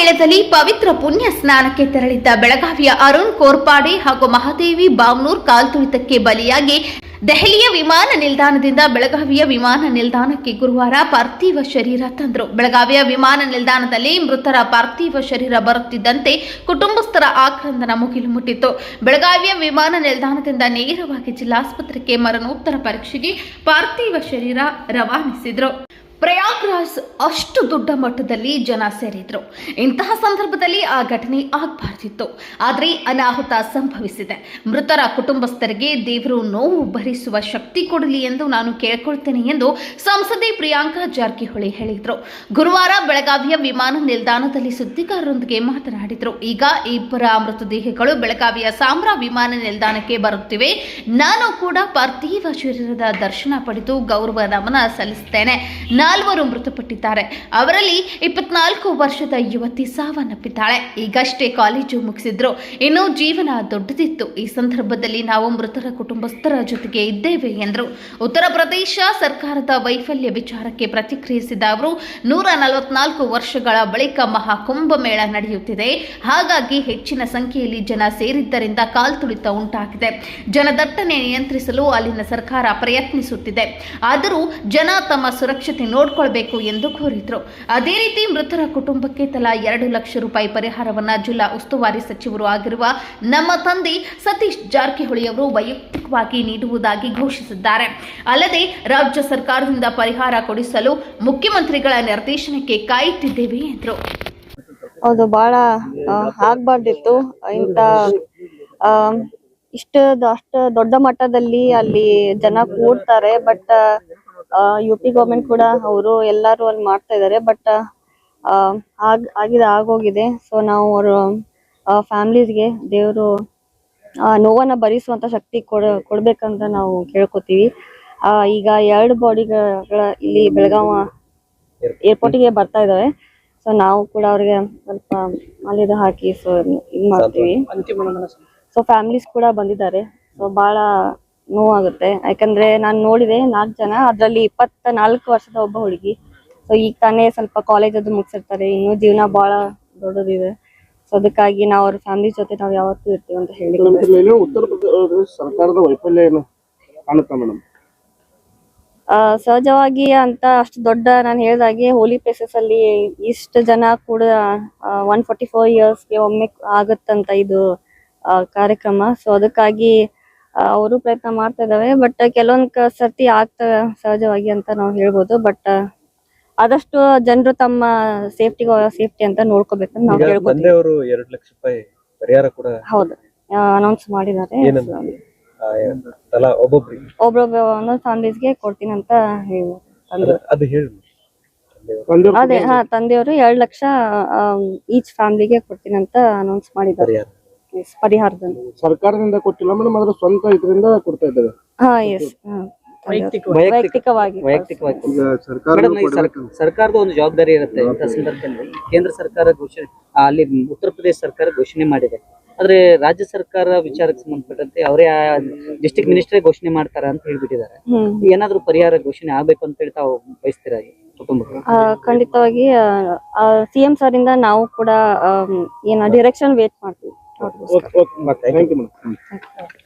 ಮೇಳದಲ್ಲಿ ಪವಿತ್ರ ಪುಣ್ಯ ಸ್ನಾನಕ್ಕೆ ತೆರಳಿದ್ದ ಬೆಳಗಾವಿಯ ಅರುಣ್ ಕೋರ್ಪಾಡೆ ಹಾಗೂ ಮಹಾದೇವಿ ಬಾವನೂರ್ ಕಾಲ್ತುಳಿತಕ್ಕೆ ಬಲಿಯಾಗಿ ದೆಹಲಿಯ ವಿಮಾನ ನಿಲ್ದಾಣದಿಂದ ಬೆಳಗಾವಿಯ ವಿಮಾನ ನಿಲ್ದಾಣಕ್ಕೆ ಗುರುವಾರ ಪಾರ್ಥಿವ ಶರೀರ ತಂದರು. ಬೆಳಗಾವಿಯ ವಿಮಾನ ನಿಲ್ದಾಣದಲ್ಲಿ ಮೃತರ ಪಾರ್ಥಿವ ಶರೀರ ಬರುತ್ತಿದ್ದಂತೆ ಕುಟುಂಬಸ್ಥರ ಆಕ್ರಂದನ ಮುಗಿಲು ಮುಟ್ಟಿತ್ತು ಬೆಳಗಾವಿಯ ವಿಮಾನ ನಿಲ್ದಾಣದಿಂದ ನೇರವಾಗಿ ಜಿಲ್ಲಾಸ್ಪತ್ರೆಗೆ ಮರಣೋತ್ತರ ಪರೀಕ್ಷೆಗೆ ಪಾರ್ಥಿವ ಶರೀರ ರವಾನಿಸಿದ್ರು. ಪ್ರಯಾಗ್ರಾಜ್ ಅಷ್ಟು ದೊಡ್ಡ ಮಟ್ಟದಲ್ಲಿ ಜನ ಸೇರಿದ್ರು. ಇಂತಹ ಸಂದರ್ಭದಲ್ಲಿ ಆ ಘಟನೆ ಆಗಬಾರ್ದಿತ್ತು. ಆದರೆ ಅನಾಹುತ ಸಂಭವಿಸಿದೆ. ಮೃತರ ಕುಟುಂಬಸ್ಥರಿಗೆ ದೇವರು ನೋವು ಭರಿಸುವ ಶಕ್ತಿ ಕೊಡಲಿ ಎಂದು ನಾನು ಕೇಳ್ಕೊಳ್ತೇನೆ ಎಂದು ಸಂಸದೆ ಪ್ರಿಯಾಂಕಾ ಜಾರಕಿಹೊಳಿ ಹೇಳಿದರು. ಗುರುವಾರ ಬೆಳಗಾವಿಯ ವಿಮಾನ ನಿಲ್ದಾಣದಲ್ಲಿ ಸುದ್ದಿಗಾರರೊಂದಿಗೆ ಮಾತನಾಡಿದರು. ಈಗ ಇಬ್ಬರ ಮೃತದೇಹಗಳು ಬೆಳಗಾವಿಯ ಸಾಂಬ್ರಾ ವಿಮಾನ ನಿಲ್ದಾಣಕ್ಕೆ ಬರುತ್ತಿವೆ. ನಾನು ಕೂಡ ಪಾರ್ಥಿವ ಶರೀರದ ದರ್ಶನ ಪಡೆದು ಗೌರವ ನಮನ ಸಲ್ಲಿಸುತ್ತೇನೆ ನಾಲ್ವರು ಮೃತಪಟ್ಟಿದ್ದಾರೆ. ಅವರಲ್ಲಿ ಇಪ್ಪತ್ನಾಲ್ಕು ವರ್ಷದ ಯುವತಿ ಸಾವನ್ನಪ್ಪಿದ್ದಾಳೆ. ಈಗಷ್ಟೇ ಕಾಲೇಜು ಮುಗಿಸಿದ್ರು. ಇನ್ನು ಜೀವನ ದೊಡ್ಡದಿತ್ತು. ಈ ಸಂದರ್ಭದಲ್ಲಿ ನಾವು ಮೃತರ ಕುಟುಂಬಸ್ಥರ ಜೊತೆಗೆ ಇದ್ದೇವೆ ಎಂದರು. ಉತ್ತರ ಪ್ರದೇಶ ಸರ್ಕಾರದ ವೈಫಲ್ಯ ವಿಚಾರಕ್ಕೆ ಪ್ರತಿಕ್ರಿಯಿಸಿದ ಅವರು, ನೂರ ನಲವತ್ನಾಲ್ಕು ವರ್ಷಗಳ ಬಳಿಕ ಮಹಾಕುಂಭ ಮೇಳ ನಡೆಯುತ್ತಿದೆ. ಹಾಗಾಗಿ ಹೆಚ್ಚಿನ ಸಂಖ್ಯೆಯಲ್ಲಿ ಜನ ಸೇರಿದ್ದರಿಂದ ಕಾಲ್ತುಳಿತ ಉಂಟಾಗಿದೆ. ಜನದಟ್ಟಣೆ ನಿಯಂತ್ರಿಸಲು ಅಲ್ಲಿನ ಸರ್ಕಾರ ಪ್ರಯತ್ನಿಸುತ್ತಿದೆ. ಆದರೂ ಜನ ತಮ್ಮ ಸುರಕ್ಷತೆ ನೋಡಿಕೊಳ್ಬೇಕು ಎಂದು ಕೋರಿದ್ರು. ಅದೇ ರೀತಿ ಮೃತರ ಕುಟುಂಬಕ್ಕೆ ತಲಾ ಎರಡು ಲಕ್ಷ ರೂಪಾಯಿ ಪರಿಹಾರವನ್ನ ಜಿಲ್ಲಾ ಉಸ್ತುವಾರಿ ಸಚಿವರು ಆಗಿರುವ ನಮ್ಮ ತಂದೆ ಸತೀಶ್ ಜಾರಕಿಹೊಳಿ ಅವರು ವೈಯಕ್ತಿಕವಾಗಿ ನೀಡುವುದಾಗಿ ಘೋಷಿಸಿದ್ದಾರೆ. ಅಲ್ಲದೆ ರಾಜ್ಯ ಸರ್ಕಾರದಿಂದ ಪರಿಹಾರ ಕೊಡಿಸಲು ಮುಖ್ಯಮಂತ್ರಿಗಳ ನಿರ್ದೇಶನಕ್ಕೆ ಕಾಯುತ್ತಿದ್ದೇವೆ ಎಂದರು. ಹೌದು ಬಹಳ ಆಗ್ಬಾರ್ದಿತ್ತು. ಆ, ಇಷ್ಟ ಅಷ್ಟ ದೊಡ್ಡ ಮಟ್ಟದಲ್ಲಿ ಅಲ್ಲಿ ಜನ ಕೂಡ್ತಾರೆ ಬಟ್ ಯು ಪಿ ಗೌರ್ಮೆಂಟ್ ಕೂಡ ಅವರು ಎಲ್ಲರೂ ಅಲ್ಲಿ ಮಾಡ್ತಾ ಇದ್ದಾರೆ ಬಟ್ ಆಗ್ ಆಗಿದೆ ಆಗೋಗಿದೆ. ಸೊ ನಾವು ಅವ್ರ ಫ್ಯಾಮಿಲೀಸ್ಗೆ ದೇವರು ನೋವನ್ನ ಭರಿಸುವಂತ ಶಕ್ತಿ ಕೊಡ ಕೊಡ್ಬೇಕಂತ ನಾವು ಕೇಳ್ಕೊತೀವಿ. ಆ, ಈಗ ಎರಡು ಬಾಡಿಗಳ ಇಲ್ಲಿ ಬೆಳಗಾವ ಏರ್ಪೋರ್ಟಿಗೆ ಬರ್ತಾ ಇದ್ದಾವೆ ಸೊ ನಾವು ಕೂಡ ಅವ್ರಿಗೆ ಸ್ವಲ್ಪ ಮಾಲಿದ ಹಾಕಿ ಸೊ ಇದು ಮಾಡ್ತೀವಿ. ಸೊ ಫ್ಯಾಮಿಲೀಸ್ ಕೂಡ ಬಂದಿದ್ದಾರೆ. ಸೊ ಬಹಳ ನೋವಾಗುತ್ತೆ. ಯಾಕಂದ್ರೆ ನಾನು ನೋಡಿದೆ ನಾಲ್ಕು ಜನ ಅದ್ರಲ್ಲಿ ಇಪ್ಪತ್ತ ನಾಲ್ಕು ವರ್ಷದ ಒಬ್ಬ ಹುಡುಗಿ. ಸೊ ಈಗ ತಾನೇ ಸ್ವಲ್ಪ ಕಾಲೇಜ್ ಅದು ಮುಗಿಸಿರ್ತಾರೆ. ಇನ್ನೂ ಜೀವನ ಬಹಳ ದೊಡ್ಡದಿದೆ. ಸೊ ಅದಕ್ಕಾಗಿ ನಾವು ಅವ್ರ ಫ್ಯಾಮಿಲಿ ಜೊತೆ ನಾವು ಯಾವತ್ತೂ ಇರ್ತೀವಿ ಅಂತ ಹೇಳಿ ಉತ್ತರ ಪ್ರದೇಶ ಸರ್ಕಾರದ ವೈಫಲ್ಯ ಏನು ಕಾಣುತ್ತಾ ಮೇಡಮ್ ಸಹಜವಾಗಿ ಅಂತ ಅಷ್ಟು ದೊಡ್ಡ ನಾನು ಹೇಳ್ದಾಗೆ ಹೋಲಿ ಪ್ಲೇಸಸ್ ಅಲ್ಲಿ ಇಷ್ಟು ಜನ ಕೂಡ ಒನ್ ಫೋರ್ಟಿ ಫೋರ್ ಇಯರ್ಸ್ಗೆ ಒಮ್ಮೆ ಆಗತ್ತಂತ ಇದು ಕಾರ್ಯಕ್ರಮ. ಸೊ ಅದಕ್ಕಾಗಿ ಅವರು ಪ್ರಯತ್ನ ಮಾಡ್ತಾ ಇದಾವೆ. ಬಟ್ ಕೆಲವೊಂದ್ ಕ- ಸರ್ತಿ ಆಗ್ತವೆ ಸಹಜವಾಗಿ ಅಂತ ನಾವು ಹೇಳ್ಬೋದು. ಬಟ್ ಆದಷ್ಟು ಜನರು ತಮ್ಮ ಸೇಫ್ಟಿ ಸೇಫ್ಟಿ ಅಂತ ನೋಡ್ಕೋಬೇಕಂತ ನಾವು ಹೇಳ್ಕೊತೀವಿ ತಂದೆಯವರು ಎರಡು ಲಕ್ಷ ರೂಪಾಯಿ ಪರಿಹಾರ ಕೂಡ ಹೌದು. ಅನೌನ್ಸ್ ಮಾಡಿದ್ದಾರೆ. ಒಬ್ರೊಬ್ಬ ಒಂದೊಂದು ಫ್ಯಾಮಿಲೀಸ್ಗೆ ಕೊಡ್ತೀನಿ ಅಂತ ಅದೇ ಹಾ ತಂದೆಯವರು ಎರಡ್ ಲಕ್ಷ ಈಚ್ ಫ್ಯಾಮಿಲಿಗೆ ಕೊಡ್ತೀನಿ ಅಂತ ಅನೌನ್ಸ್ ಮಾಡಿದ್ದಾರೆ. ಪರಿಹಾರ Yes, ಪರಿಹಾರದಲ್ಲಿ ಸರ್ಕಾರದಿಂದ ಕೊಟ್ಟಿಲ್ಲ ಮೇಡಮ್ ಅದ್ರ ಸ್ವಂತ ಇದರಿಂದ ಕೊಡ್ತಾ ಇದ್ದಾರೆ ಹಾ ಎಸ್ ವೈಯಕ್ತಿಕವಾಗಿ. ವೈಯಕ್ತಿಕವಾಗಿ ಈಗ ಸರ್ಕಾರ ಮೇಡಮ್ ಈ ಸರ್- ಸರ್ಕಾರದ ಒಂದು ಜವಾಬ್ದಾರಿ ಇರುತ್ತೆ ಇಂಥ ಸಂದರ್ಭದಲ್ಲಿ. ಕೇಂದ್ರ ಸರ್ಕಾರ ಘೋಷಣೆ ಆ, ಅಲ್ಲಿ ಉತ್ತರ ಪ್ರದೇಶ ಸರ್ಕಾರ ಘೋಷಣೆ ಮಾಡಿದೆ. ಆದ್ರೆ ರಾಜ್ಯ ಸರ್ಕಾರ ವಿಚಾರಕ್ಕೆ ಸಂಬಂಧಪಟ್ಟಂತೆ ಅವರೇ ಡಿಸ್ಟ್ರಿಕ್ಟ್ ಮಿನಿಸ್ಟರ್ ಘೋಷಣೆ ಮಾಡ್ತಾರ ಅಂತ ಹೇಳ್ಬಿಟ್ಟಿದ್ದಾರೆ. ಹ್ಮ್. ಏನಾದ್ರೂ ಪರಿಹಾರ ಘೋಷಣೆ ಆಗ್ಬೇಕು ಅಂತ ಹೇಳಿ ತಾವು ಬಯಸ್ತೀರಾ ಖಂಡಿತವಾಗಿ ಕುಟುಂಬಕ್ಕೆ? ಆ, ಖಂಡಿತವಾಗಿ ಸಿಎಂ ಸರ್ ಇಂದ ನಾವು ಕೂಡ ಆಮ್, ಏನ ಡಿರೆಕ್ಷನ್ ವೇಟ್ ಮಾಡ್ತೀವಿ. Thank you madam